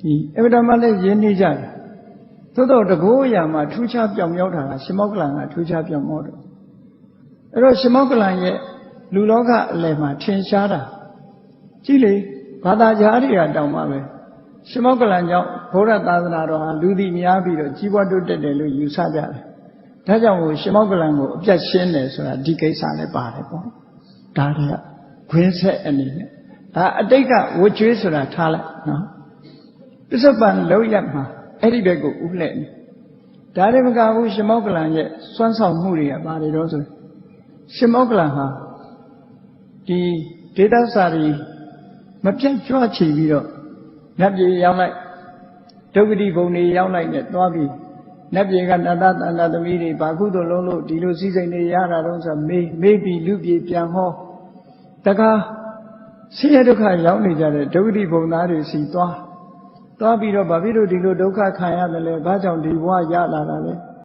ဒီအဗ္ဗဓမ္မလည်းရင်းနှီးကြတယ်သို့တော့တကောအရာမှာထူးခြားပြောင်မြောက်တာကရှင်မောက္ကလန်ကထူးခြားပြောင်မြောက်တယ်အဲ့တော့ရှင်မောက္ကလန်ရဲ့လူလောကအလယ်မှာထင်ရှားတာကြည့်လေဘာသာကြားတွေကတောင်းပါပဲရှင်မောက္ကလန်ကြောင့်ဘုရားသာသနာတော်ဟာလူသိများပြီးတော့ကြီးပွားတိုးတက်တယ်လို့ယူဆကြတယ်ဒါကြောင့်မို့ရှင်မောက္ကလန်ကိုအပြတ်ရှင်းတယ်ဆိုတာဒီကိစ္စလည်းပါတယ်ပေါ့ဒါတွေကခွင်းဆက်အနေနဲ့ဒါအတိတ်ကဝတ်ကြွေးဆိုတာထားလိုက်နော် ပစ္စုပန်လောက်ရမှာအဲ့ဒီဘက်ကိုဥလှဲ့နေဒါတွေမကဘူးရှင်မောက္ကလန်ရဲ့စွမ်းဆောင်မှုတွေကဘာတွေတော့ဆိုရှင်မောက္ကလန်ဟာဒီဒေသစာရီမပြတ်ကြွချီပြီးတော့နတ်ပြည်ရောက်လိုက်ဒုက္ခတိဘုံတွေရောက်လိုက်နဲ့သွားပြီးနတ်ပြည်ကနတတန္တသမီးတွေဘာကုသိုလ်လုံးလို့ဒီလိုစည်းစိမ်တွေရတာတော့ဆိုမေးမေးပြီးလူပြည်ပြန်ဟောတကားဆင်းရဲဒုက္ခရောက်နေကြတဲ့ဒုက္ခတိဘုံသားတွေစီသွား သွားပြီးတော့ဘာဖြစ်လို့ဒီလိုဒုက္ခခံရတယ်လဲဘာကြောင့်ဒီဘဝရလာတာလဲ